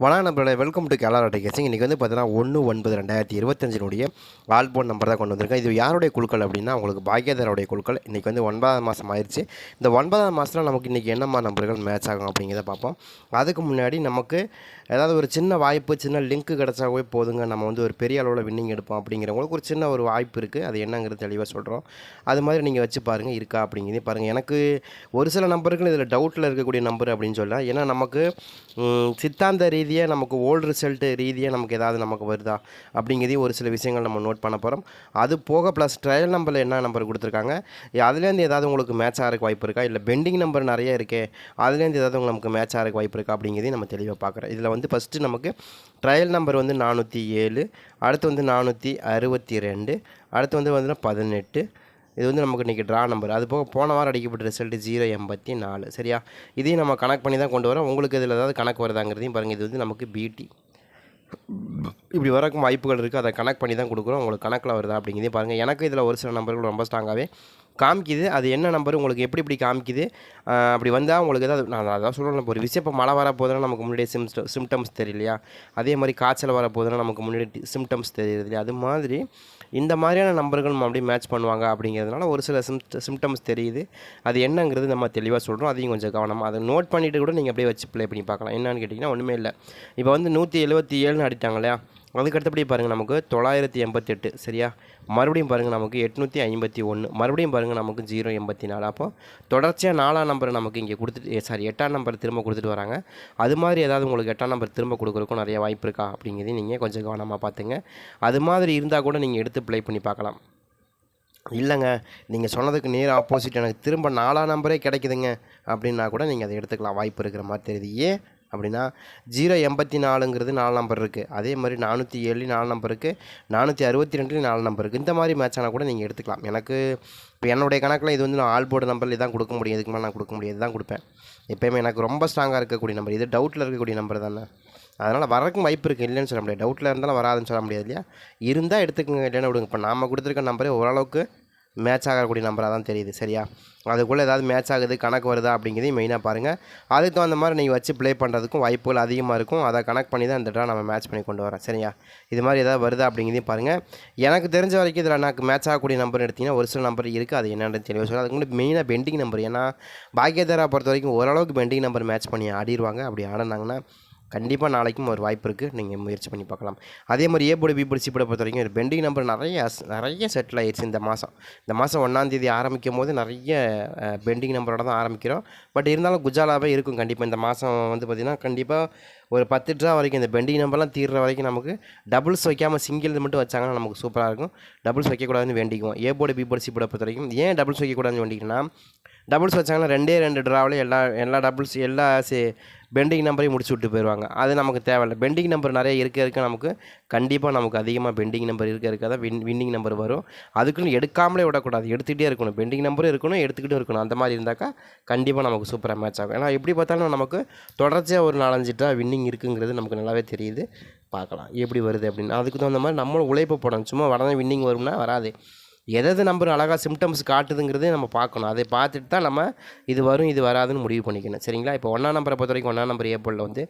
வணக்கம் நம்மளோட welcome to கேலரா டெக்கேசிங் இன்றைக்கி வந்து பார்த்தீங்கன்னா ஒன்று ஒன்பது ரெண்டாயிரத்தி இருபத்தஞ்சினுடைய ஆல்போன் நம்பர் தான் கொண்டு வந்திருக்கேன். இது யாருடைய குழுக்கள் அப்படின்னா உங்களுக்கு பாக்கியதாரோடைய குழுக்கள். இன்றைக்கி வந்து ஒன்பதாம் மாதம் ஆயிடுச்சு இந்த ஒன்பதாம் மாதத்தில் நமக்கு இன்றைக்கி என்னம்மா நம்பர்கள் மேட்ச் ஆகும் அப்படிங்கிறத பார்ப்போம். அதுக்கு முன்னாடி நமக்கு ஏதாவது ஒரு சின்ன வாய்ப்பு சின்ன லிங்க் கிடச்சாவே போதுங்க. நம்ம வந்து ஒரு பெரிய அளவில் வின்னிங் எடுப்போம் அப்படிங்கிறவங்களுக்கு ஒரு சின்ன ஒரு வாய்ப்பு இருக்குது அது என்னங்கிறது தெளிவாக சொல்கிறோம் அது மாதிரி நீங்கள் வச்சு பாருங்கள் இருக்கா அப்படிங்கிறதே பாருங்கள் எனக்கு ஒரு சில நம்பர்கள் இதில் டவுட்டில் இருக்கக்கூடிய நம்பர் அப்படின்னு சொல்லலாம் ஏன்னா நமக்கு சித்தாந்த ரீதி ரீதியாக நமக்கு ஓல்டு ரிசல்ட்டு ரீதியாக நமக்கு ஏதாவது நமக்கு வருதா அப்படிங்கிறதையும் ஒரு சில விஷயங்கள் நம்ம நோட் பண்ண போகிறோம் அது போக ப்ளஸ் ட்ரையல் நம்பரில் என்ன நம்பர் கொடுத்துருக்காங்க? அதுலேருந்து ஏதாவது உங்களுக்கு மேட்ச் ஆகிறக்கு வாய்ப்பு இருக்கா? இல்லை பெண்டிங் நம்பர் நிறைய இருக்கே அதுலேருந்து ஏதாவது உங்களுக்கு நமக்கு மேட்ச் ஆகிறக்கு வாய்ப்பு இருக்கா? அப்படிங்கிறதையும் நம்ம தெளிவாக பார்க்குறோம். இதில் வந்து ஃபஸ்ட்டு நமக்கு ட்ரையல் நம்பர் வந்து நானூற்றி ஏழு அடுத்து வந்து நானூற்றி அறுபத்தி ரெண்டு அடுத்து வந்து பார்த்தீங்கன்னா பதினெட்டு இது வந்து நமக்கு இன்றைக்கி ட்ரா நம்பர் அது போக போன வாரம் அடிக்கப்பட்ட ரிசல்ட் ஜீரோ எண்பத்தி நாலு. சரியா? இதையும் நம்ம கணக்கு பண்ணி தான் கொண்டு வரோம். உங்களுக்கு இதில் ஏதாவது கணக்கு வருதாங்கிறதையும் பாருங்கள் இது வந்து நமக்கு பிடி இப்படி வரக்கும் வாய்ப்புகள் இருக்குது அதை கனெக்ட் பண்ணி தான் கொடுக்குறோம். உங்களுக்கு கணக்கில் வருதா அப்படிங்கிறதையும் பாருங்கள் எனக்கு இதில் ஒரு சில நம்பர்கள் ரொம்ப ஸ்ட்ராங்காகவே காமிக்குது. அது என்ன நம்பர் உங்களுக்கு எப்படி இப்படி காமிக்குது? அப்படி வந்தால் உங்களுக்கு ஏதாவது நான் அதான் சொல்கிறேன் ஒரு விஷயம் இப்போ மழை வர போதுன்னா நமக்கு முன்னாடியே சிம்ஸ் சிம்டம்ஸ் தெரியலையா அதே மாதிரி காய்ச்சல் வர போதுன்னா நமக்கு முன்னாடி சிம்டம்ஸ் தெரியுது இல்லையா? அது மாதிரி இந்த மாதிரியான நம்பர்கள் நம்ம அப்படியே மேட்ச் பண்ணுவாங்க அப்படிங்கிறதுனால ஒரு சில சிம் சிம்டம்ஸ் தெரியுது. அது என்னங்கிறது நம்ம தெளிவாக சொல்கிறோம் அதையும் கொஞ்சம் கவனமாக அதை நோட் பண்ணிவிட்டு கூட நீங்கள் அப்படியே வச்சு ப்ளே பண்ணி பார்க்கலாம். என்னன்னு கேட்டிங்கன்னா ஒன்றுமே இல்லை. இப்போ வந்து நூற்றி எழுபத்தி ஏழுன்னு அடிட்டாங்க இல்லையா? அதுக்கு அடுத்தபடி பாருங்கள் நமக்கு தொள்ளாயிரத்தி எண்பத்தெட்டு சரியா? மறுபடியும் பாருங்கள் நமக்கு எட்நூற்றி ஐம்பத்தி ஒன்று மறுபடியும் பாருங்கள் நமக்கு ஜீரோ எண்பத்தி நாலு. அப்போ தொடர்ச்சியாக நாலாம் நம்பர் நமக்கு இங்கே கொடுத்துட்டு சாரி எட்டாம் நம்பர் திரும்ப கொடுத்துட்டு வராங்க. அது மாதிரி ஏதாவது உங்களுக்கு எட்டாம் நம்பர் திரும்ப கொடுக்குறதுக்கும் நிறைய வாய்ப்பு இருக்கா அப்படிங்கிறதையும் நீங்கள் கொஞ்சம் கவனமாக பார்த்துங்க. அது மாதிரி இருந்தால் கூட நீங்கள் எடுத்து ப்ளே பண்ணி பார்க்கலாம். இல்லைங்க நீங்கள் சொன்னதுக்கு நேர் ஆப்போசிட் எனக்கு திரும்ப நாலாம் நம்பரே கிடைக்குதுங்க அப்படின்னா கூட நீங்கள் அதை எடுத்துக்கலாம். வாய்ப்பு இருக்கிற மாதிரி தெரியுது. ஏன் அப்படின்னா ஜீரோ எண்பத்தி நாலுங்கிறது நாலு நம்பர் இருக்குது அதே மாதிரி நானூற்றி ஏழு நாலு நம்பர் இருக்குது நானூற்றி அறுபத்தி ரெண்டுலேயும் நாலு நம்பர் இருக்குது இந்த மாதிரி மேட்ச் ஆனால் கூட நீங்கள் எடுத்துக்கலாம். எனக்கு இப்போ என்னுடைய கணக்கில் இது வந்து நான் ஆல் போர்டு நம்பரில் தான் கொடுக்க முடியும். இதுக்கு மேலே நான் கொடுக்க முடியாது. தான் கொடுப்பேன். எப்போயுமே எனக்கு ரொம்ப ஸ்ட்ராங்காக இருக்கக்கூடிய நம்பர் இது டவுட்டில் இருக்கக்கூடிய நம்பர் தானே. அதனால் வரக்கும் வாய்ப்பு இருக்குது இல்லைன்னு சொல்ல முடியாது. டவுட்டில் இருந்தாலும் வராதுன்னு சொல்ல முடியாது இல்லையா? இருந்தால் எடுத்துக்கோங்க. இல்லைன்னு விடுங்க. இப்போ நாம் கொடுத்துருக்க நம்பரே ஓரளவுக்கு மேட்ச் ஆகக்கூடிய நம்பராக தான் தெரியுது சரியா? அதுக்குள்ளே ஏதாவது மேட்ச் ஆகுது கணக்கு வருதா அப்படிங்கிறதையும் மெயினாக பாருங்கள் அதுக்கு தகுந்த மாதிரி நீங்கள் வச்சு ப்ளே பண்ணுறதுக்கும் வாய்ப்புகள் அதிகமாக இருக்கும். அதை கனெக்ட் பண்ணி தான் இந்த ட்ரா நம்ம மேட்ச் பண்ணி கொண்டு வரோம் சரியா? இது மாதிரி ஏதாவது வருதா அப்படிங்கிறதையும் பாருங்கள் எனக்கு தெரிஞ்ச வரைக்கும் இதில் எனக்கு மேட்ச் ஆகக்கூடிய நம்பர் எடுத்திங்கன்னா ஒரு சில நம்பர் இருக்குது அது என்னென்னு தெரியும் சொல்லுங்கள் அதுக்கு முன்னாடி மெயினாக பெண்டிங் நம்பர் ஏன்னா பாக்கியதாரா பொறுத்த வரைக்கும் ஓரளவுக்கு பெண்டிங் நம்பர் மேட்ச் பண்ணி ஆடிடுவாங்க அப்படி ஆடினாங்கன்னா கண்டிப்பாக நாளைக்கும் ஒரு வாய்ப்பு இருக்குது நீங்கள் முயற்சி பண்ணி பார்க்கலாம். அதே மாதிரி ஏ போடு பி போடு சி போர்டை பொறுத்த வரைக்கும் பெண்டிங் நம்பர் நிறைய நிறைய செட்டில் ஆயிடுச்சு இந்த மாதம் இந்த மாதம் ஒன்றாந்தேதி ஆரம்பிக்கும் போது நிறைய பெண்டிங் நம்பரோட தான் ஆரம்பிக்கிறோம். பட் இருந்தாலும் குஜாலாவே இருக்கும் கண்டிப்பாக இந்த மாதம் வந்து பார்த்திங்கன்னா கண்டிப்பாக ஒரு பத்து ட்ரா வரைக்கும் இந்த பெண்டிங் நம்பர்லாம் தீர்ற வரைக்கும் நமக்கு டபுள்ஸ் வைக்காமல் சிங்கிள் மட்டும் வச்சாங்கன்னா நமக்கு சூப்பராக இருக்கும். டபுள்ஸ் வைக்கக்கூடாதுன்னு வேண்டிக்குவோம். A board B board C போர்டை பொறுத்த வரைக்கும் ஏன் டபுள்ஸ் வைக்கக்கூடாதுன்னு வேண்டிக்கணும்னா டபுள்ஸ் வச்சாங்கன்னா ரெண்டே ரெண்டு ட்ராவிலே எல்லா எல்லா டபுள்ஸ் எல்லா சே பெண்டிங் நம்பரையும் முடிச்சு விட்டு போயிடுவாங்க அது நமக்கு தேவையில்லை. பெண்டிங் நம்பர் நிறைய இருக்க இருக்க நமக்கு கண்டிப்பாக நமக்கு அதிகமாக பெண்டிங் நம்பர் இருக்க இருக்க தான் வின் வின்னிங் நம்பர் வரும். அதுக்குன்னு எடுக்காமலே விடக்கூடாது. எடுத்துகிட்டே இருக்கணும். பெண்டிங் நம்பரும் இருக்கணும் எடுத்துக்கிட்டும் இருக்கணும். அந்த மாதிரி இருந்தாக்கா கண்டிப்பாக நமக்கு சூப்பராக மேட்ச் ஆகும். ஏன்னா எப்படி பார்த்தாலும் நமக்கு தொடர்ச்சியாக ஒரு நாலஞ்சு ட்ரா வின்னிங் இருக்குங்கிறது நமக்கு நல்லாவே தெரியுது. பார்க்கலாம். எப்படி வருது அப்படின்னு. அதுக்கு தகுந்த மாதிரி நம்மளும் உழைப்பு போடணும். சும்மா உடனே வின்னிங் வரும்னா வராது. எதது நம்பர் அழகாக சிம்டம்ஸ் காட்டுதுங்கிறதே நம்ம பார்க்கணும். அதை பார்த்துட்டு தான் நம்ம இது வரும் இது வராதுன்னு முடிவு பண்ணிக்கணும். சரிங்களா? இப்போ ஒன்றா நம்பரை பொறுத்த வரைக்கும் ஒன்றா நம்பர் ஏ போலில் வந்து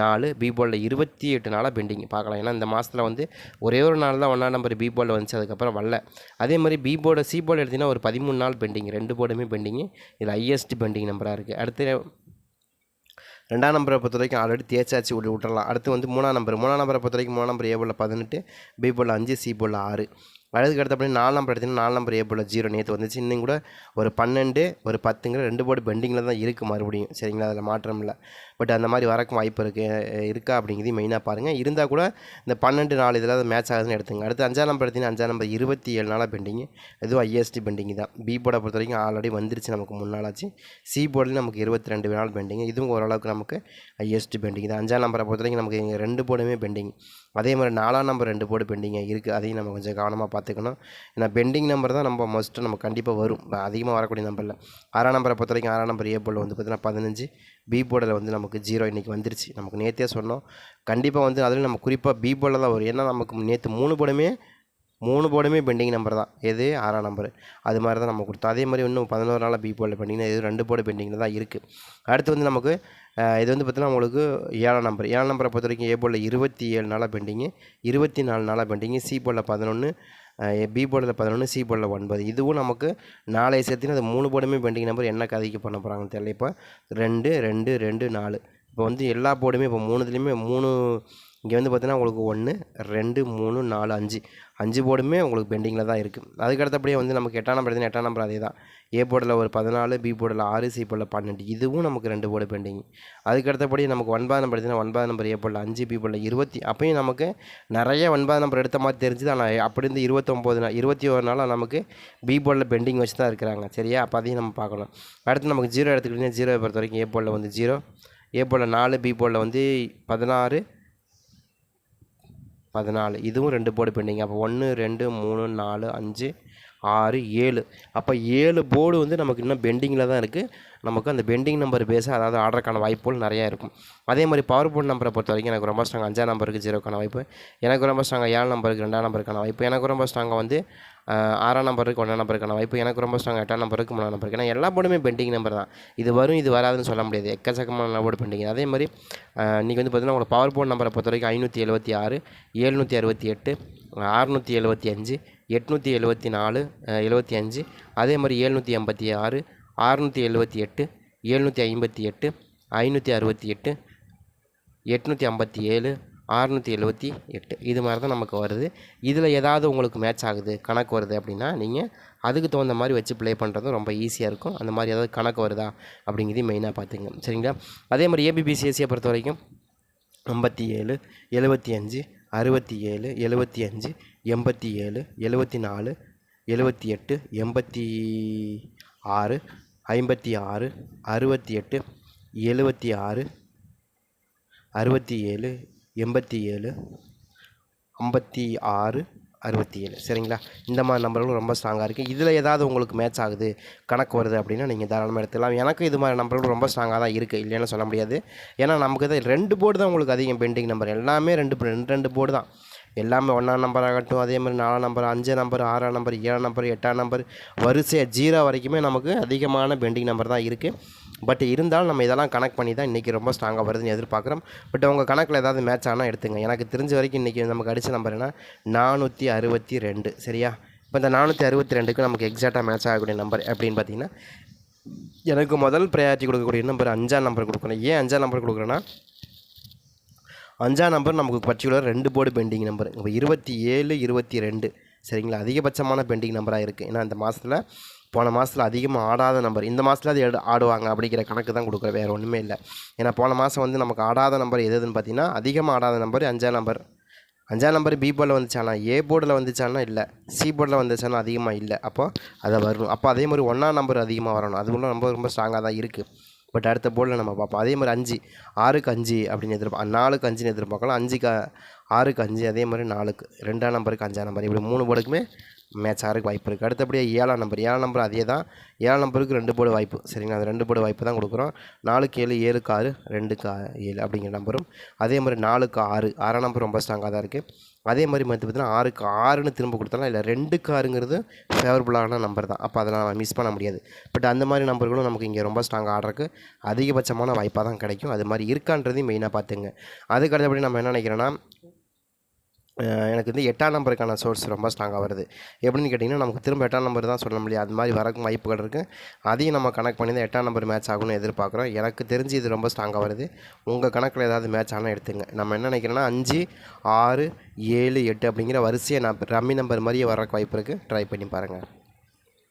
நாலு பி போலில் இருபத்தி எட்டு நாளாக பெண்டிங் பார்க்கலாம். ஏன்னா இந்த மாதத்தில் வந்து ஒரே ஒரு நாள் தான் ஒன்றா நம்பர் பி வந்துச்சு அதுக்கப்புறம் வரல. அதே மாதிரி பி போர்டு சி போர்டு எடுத்திங்கன்னா ஒரு பதிமூணு நாள் பெண்டிங் ரெண்டு போர்டுமே பெண்டிங்கு இதில் ஹையஸ்ட் பெண்டிங் நம்பராக இருக்குது அடுத்து ரெண்டாம் நம்பரை பொறுத்த வரைக்கும் ஆல்ரெடி தேய்ச்சாச்சு விட்டு விட்டுறலாம் அடுத்து வந்து மூணாம் நம்பர் மூணாம் நம்பரை பொறுத்த வரைக்கும் மூணாம் நம்பர் ஏ போல் பதினெட்டு பி போல் அஞ்சு சி போல் ஆறு. அதுக்கு அடுத்தபடி நாலு நம்பர் எடுத்தீங்கன்னா நாலு நம்பர் ஏ போல் ஜீரோ நேற்று வந்துச்சு. இன்னும் கூட ஒரு பன்னெண்டு ஒரு பத்துங்கிற ரெண்டு போர்டு பெண்டிங்கில் தான் இருக்குது மறுபடியும். சரிங்களா? அதில் மாற்றம் இல்லை. பட் அந்த மாதிரி வரக்கும் வாய்ப்பு இருக்குது இருக்கா அப்படிங்கிறதையும் மெயினாக பாருங்கள் இருந்தால் கூட இந்த பன்னெண்டு நாலு இதில் மேட்ச் ஆகுதுன்னு எடுத்துங்க அடுத்து அஞ்சாம் நம்பர் எடுத்திங்கன்னா அஞ்சாம் நம்பர் இருபத்தி ஏழு நாளாக பெண்டிங் இதுவும் ஐஎஸ்டி பெண்டிங் தான். பி போர்டை பொறுத்த வரைக்கும் ஆல்ரெடி வந்துருச்சு நமக்கு மூணு நாளாச்சு சி போர்டில் நமக்கு இருபத்தி ரெண்டு நாள் பெண்டிங் இதுவும் ஓரளவுக்கு நமக்கு ஐஎஸ்டி பெண்டிங் தான். அஞ்சாம் நம்பரை பொறுத்த வரைக்கும் நமக்கு இங்கே ரெண்டு போர்டுமே பெண்டிங் அதே மாதிரி நாலாம் நம்பர் ரெண்டு போர்டு பெண்டிங் இருக்குது அதையும் நம்ம கொஞ்சம் கவனமாக பார்த்துக்கணும். ஏன்னா பெண்டிங் நம்பர் தான் நம்ம மஸ்ட்டு நம்ம கண்டிப்பாக வரும். அதிகமாக வரக்கூடிய நம்பரில் ஆறாம் நம்பரை பொறுத்த வரைக்கும் ஆறாம் நம்பர் ஏ போர்டில் வந்து பார்த்தீங்கன்னா பதினஞ்சு. பி போர்டில் வந்து நமக்கு ஜீரோ இன்றைக்கி வந்துருச்சு. நமக்கு நேற்றே சொன்னோம். கண்டிப்பாக வந்து அதில் நம்ம குறிப்பாக பி போர்டில் தான் வரும். ஏன்னா நமக்கு நேற்று மூணு போர்டுமே மூணு போர்டுமே பெண்டிங் நம்பர் தான். எது? ஆறாம் நம்பர் அது மாதிரி தான் நம்ம கொடுத்தோம். அதே மாதிரி இன்னும் பதினோரு நாளாக பி போர்டில் பெண்டிங் இது ரெண்டு போர்டு பெண்டிங்கில் தான் இருக்குது அடுத்து வந்து நமக்கு இது வந்து பார்த்தீங்கன்னா உங்களுக்கு ஏழாம் நம்பர் ஏழாம் நம்பரை பொறுத்த வரைக்கும் ஏ போர்டில் இருபத்தி ஏழு நாளாக பெண்டிங்கு இருபத்தி நாலு நாளாக பெண்டிங்கு சி போர்டில் பதினொன்று பி போர்டில் பதினொன்று சி போர்டில் ஒன்பது. இதுவும் நமக்கு நாளைய சேர்த்துனா அது மூணு போர்டுமே பெண்டிங் நம்பர் என்ன கதைக்கு பண்ண போகிறாங்கன்னு தெரியல. இப்போ ரெண்டு ரெண்டு ரெண்டு நாலு. இப்போ வந்து எல்லா போர்டுமே இப்போ மூணுத்துலேயுமே மூணு இங்கே வந்து பார்த்தீங்கன்னா உங்களுக்கு ஒன்று ரெண்டு மூணு நாலு அஞ்சு. அஞ்சு போர்டுமே உங்களுக்கு பெண்டிங்கில் தான் இருக்குது. அதுக்கு அடுத்தபடியே வந்து நமக்கு எட்டாம் நம்பர் எடுத்தீங்கன்னா எட்டாம் நம்பர் அதே தான் ஏ போர்டில் ஒரு பதினாலு பி போர்டில் ஆறு சி போர்டில் பன்னெண்டு. இதுவும் நமக்கு ரெண்டு போர்டு பெண்டிங். அதுக்கு அடுத்தபடி நமக்கு ஒன்பதாம் நம்பர் எடுத்தீங்கன்னா ஒன்பது நம்பர் ஏ போர்டில் அஞ்சு பி போர்டில் இருபத்தி. அப்பயும் நமக்கு நிறைய ஒன்பது நம்பர் எடுத்த மாதிரி தெரிஞ்சுது. ஆனால் அப்படி இருந்து இருபத்தொம்போது நாள் இருபத்தி ஒரு நாளாக நமக்கு பி போர்டில் பெண்டிங் வச்சு தான் இருக்கிறாங்க. சரியா? அப்போ அதையும் நம்ம பார்க்கணும். அடுத்து நமக்கு ஜீரோ எடுத்துக்கிட்டிங்கன்னா ஜீரோ பொறுத்த வரைக்கும் ஏ போர்டில் வந்து ஜீரோ. ஏ போர்டில் நாலு பி போர்டில் வந்து பதினாறு பதினாலு. இதுவும் ரெண்டு போர்டு பெண்டிங் அப்போ ஒன்று ரெண்டு மூணு நாலு அஞ்சு ஆறு ஏழு. அப்போ ஏழு போர்டு வந்து நமக்கு இன்னும் பெண்டிங்கில் தான் இருக்குது நமக்கு அந்த பெண்டிங் நம்பர் பேஸ அதாவது ஆர்டருக்கான வாய்ப்புகள் நிறையா இருக்கும். அதே மாதிரி பவர் போர்ட் நம்பரை பொறுத்த வரைக்கும் எனக்கு ரொம்ப ஸ்ட்ராங் அஞ்சாம் நம்பருக்கு ஜீரோக்கான வாய்ப்பு. எனக்கு ரொம்ப ஸ்ட்ராங்காக ஏழு நம்பருக்கு ரெண்டாம் நம்பருக்கான வாய்ப்பு. எனக்கு ரொம்ப ஸ்ட்ராங்காக வந்து ஆறாம் நம்பருக்கு ஒன்றாம் நம்பருக்கான வாய்ப்பு எனக்கு ரொம்ப ஸ்ட்ராங் எட்டாம் நம்பருக்கு மூணாம் நம்பருக்கு. ஏன்னா எல்லா போர்டுமே பெண்டிங் நம்பர் தான். இது வரும் இது வராதுன்னு சொல்ல முடியாது. எக்கச்சக்கமான போர்டு பெண்டிங் அதே மாதிரி இன்றைக்கி வந்து பார்த்தீங்கன்னா உங்களுக்கு பவர் போர்ட் நம்பரை பொறுத்த வரைக்கும் ஐநூற்றி எழுபத்தி ஆறு ஏழ்நூற்றி அறுபத்தி எட்டு அறுநூற்றி எழுபத்தி அஞ்சு எட்நூற்றி எழுபத்தி நாலு எழுபத்தி அஞ்சு. அதே மாதிரி ஏழ்நூற்றி எண்பத்தி ஆறு அறுநூற்றி எழுபத்தி எட்டு ஏழ்நூற்றி ஐம்பத்தி எட்டு ஐநூற்றி அறுபத்தி எட்டு எட்நூற்றி ஐம்பத்தி ஏழு அறநூற்றி எழுபத்தி எட்டு. இது மாதிரி தான் நமக்கு வருது. இதில் ஏதாவது உங்களுக்கு மேட்ச் ஆகுது கணக்கு வருது அப்படின்னா நீங்கள் அதுக்கு தகுந்த மாதிரி வச்சு ப்ளே பண்ணுறதும் ரொம்ப ஈஸியாக இருக்கும். அந்த மாதிரி ஏதாவது கணக்கு வருதா அப்படிங்கிறதையும் மெயினாக பார்த்துங்க. சரிங்களா? அதே மாதிரி ஏபிபிசிஎஸ்சியை பொறுத்த வரைக்கும் ஐம்பத்தி ஏழு எழுபத்தி அஞ்சு அறுபத்தி ஏழு எழுபத்தி அஞ்சு எண்பத்தி ஏழு எழுபத்தி நாலு எழுபத்தி எட்டு எண்பத்தி ஆறு ஐம்பத்தி ஆறு அறுபத்தி எட்டு எழுபத்தி ஆறு அறுபத்தி ஏழு எண்பத்தி ஏழு ஐம்பத்தி ஆறு அறுபத்தி ஏழு. சரிங்களா? இந்த மாதிரி நம்பர்களும் ரொம்ப ஸ்ட்ராங்காக இருக்குது இதில் ஏதாவது உங்களுக்கு மேட்ச் ஆகுது கணக்கு வருது அப்படின்னா நீங்கள் தாராளமாக எடுத்துக்கலாம். எனக்கு இது மாதிரி நம்பர்களும் ரொம்ப ஸ்ட்ராங்காக தான் இருக்குது இல்லைன்னு சொல்ல முடியாது. ஏன்னா நமக்கு தான் ரெண்டு போர்டு தான் உங்களுக்கு அதிகம் பெண்டிங் நம்பர் எல்லாமே ரெண்டு ரெண்டு ரெண்டு போர்டு தான். எல்லாமே ஒன்றாம் நம்பர் ஆகட்டும் அதே மாதிரி நாலாம் நம்பர் அஞ்சு நம்பர் ஆறாம் நம்பர் ஏழாம் நம்பர் எட்டாம் நம்பர் வரிசையாக ஜீரோ வரைக்குமே நமக்கு அதிகமான பெண்டிங் நம்பர் தான் இருக்குது பட் இருந்தாலும் நம்ம இதெல்லாம் கனெக்ட் பண்ணி தான் இன்றைக்கி ரொம்ப ஸ்ட்ராங்காக வருதுன்னு எதிர்பார்க்குறோம். பட் உங்கள் கணக்கில் ஏதாவது மேட்ச் ஆனால் எடுத்துங்க. எனக்கு தெரிஞ்ச வரைக்கும் இன்றைக்கி நமக்கு அடித்த நம்பர் என்ன? நானூற்றி அறுபத்தி ரெண்டு. சரியா? இப்போ இந்த நானூற்றி அறுபத்தி ரெண்டுக்கு நமக்கு எக்ஸாக்டாக மேட்ச் ஆகக்கூடிய நம்பர் அப்படின்னு பார்த்தீங்கன்னா எனக்கு முதல் ப்ரையாரிட்டி கொடுக்கக்கூடிய நம்பர் அஞ்சாம் நம்பர் கொடுக்கணும். ஏன் அஞ்சாம் நம்பர் கொடுக்குறேன்னா அஞ்சாம் நம்பர் நமக்கு பர்டிகுலர் ரெண்டு போர்டு பெண்டிங் நம்பர் இப்போ இருபத்தி ஏழு இருபத்தி ரெண்டு. சரிங்களா? அதிகபட்சமான பெண்டிங் நம்பராக இருக்குது ஏன்னா இந்த மாதத்தில் போன மாதத்தில் அதிகமாக ஆடாத நம்பர். இந்த மாதத்தில் அது எடு- ஆடுவாங்க அப்படிங்கிற கணக்கு தான் கொடுக்குற வேறு ஒன்றுமே இல்லை. ஏன்னா போன மாதம் வந்து நமக்கு ஆடாத நம்பர் எது எதுன்னு பார்த்தீங்கன்னா அதிகமாக ஆடாத நம்பர் அஞ்சாம் நம்பர். அஞ்சாம் நம்பர் பி போர்டில் வந்துச்சானா ஏ போர்டில் வந்துச்சானா இல்லை. சி போர்டில் வந்துச்சானா அதிகமாக இல்லை. அப்போ அதை வரணும் அப்போ அதே மாதிரி ஒன்றாம் நம்பர் அதிகமாக வரணும். அது ஒன்றும் ரொம்ப ரொம்ப ஸ்ட்ராங்காக தான் இருக்குது பட் அடுத்த போர்டில் நம்ம பார்ப்போம். அதே மாதிரி அஞ்சு. ஆறுக்கு அஞ்சு அப்படின்னு எதிர்பார்ப்போம் நாலுக்கு அஞ்சுன்னு எதிர்பார்க்கலாம். அஞ்சுக்கு ஆறுக்கு அஞ்சு அதே மாதிரி நாலுக்கு ரெண்டாம் நம்பருக்கு அஞ்சாம் நம்பர். இப்படி மூணு போர்டுக்குமே மேட்ச் ஆகிறதுக்கு வாய்ப்பு இருக்குது அடுத்தபடியே ஏழாம் நம்பர் ஏழாம் நம்பர் அதே தான் ஏழாம் நம்பருக்கு ரெண்டு போர்டு வாய்ப்பு. சரிங்களா? அந்த ரெண்டு போர்டு வாய்ப்பு தான் கொடுக்குறோம். நாலுக்கு ஏழு ஏழுக்கு ஆறு ரெண்டுக்கு ஏழு அப்படிங்கிற நம்பரும் அதே மாதிரி நாலுக்கு ஆறு ஆறாம் நம்பர் ரொம்ப ஸ்ட்ராங்காக தான் இருக்குது அதே மாதிரி மற்ற பார்த்தீங்கன்னா ஆறுக்கு ஆறுன்னு திரும்ப கொடுத்தாலும் இல்லை ரெண்டுக்கு ஆறுங்கிறது ஃபேவரபுளான நம்பர் தான். அப்போ அதை நம்ம மிஸ் பண்ண முடியாது. பட் அந்த மாதிரி நம்பர்களும் நமக்கு இங்கே ரொம்ப ஸ்ட்ராங்காக ஆடுறதுக்கு அதிகபட்சமான வாய்ப்பாக தான் கிடைக்கும். அது மாதிரி இருக்கான்றதையும் மெயினாக பார்த்துங்க. அதுக்கு அடுத்தபடி நம்ம என்ன நினைக்கிறோன்னா எனக்கு வந்து எட்டாம் நம்பருக்கான சோர்ஸ் ரொம்ப ஸ்ட்ராங்காக வருது. எப்படின்னு கேட்டிங்கன்னா நமக்கு திரும்ப எட்டாம் நம்பர் தான் சொல்ல முடியாது அது மாதிரி வரக்கும் வாய்ப்புகள் இருக்குது அதையும் நம்ம கணக்கு பண்ணி தான் எட்டாம் நம்பர் மேட்ச் ஆகும்னு எதிர்பார்க்குறோம். எனக்கு தெரிஞ்சு இது ரொம்ப ஸ்ட்ராங்காக வருது. உங்கள் கணக்கில் ஏதாவது மேட்ச் ஆனால் எடுத்துங்க. நம்ம என்ன நினைக்கிறோன்னா அஞ்சு ஆறு ஏழு எட்டு அப்படிங்கிற வரிசையை நான் ரம்மி நம்பர் மாதிரியே வரக்கு வாய்ப்பு இருக்குது ட்ரை பண்ணி பாருங்கள்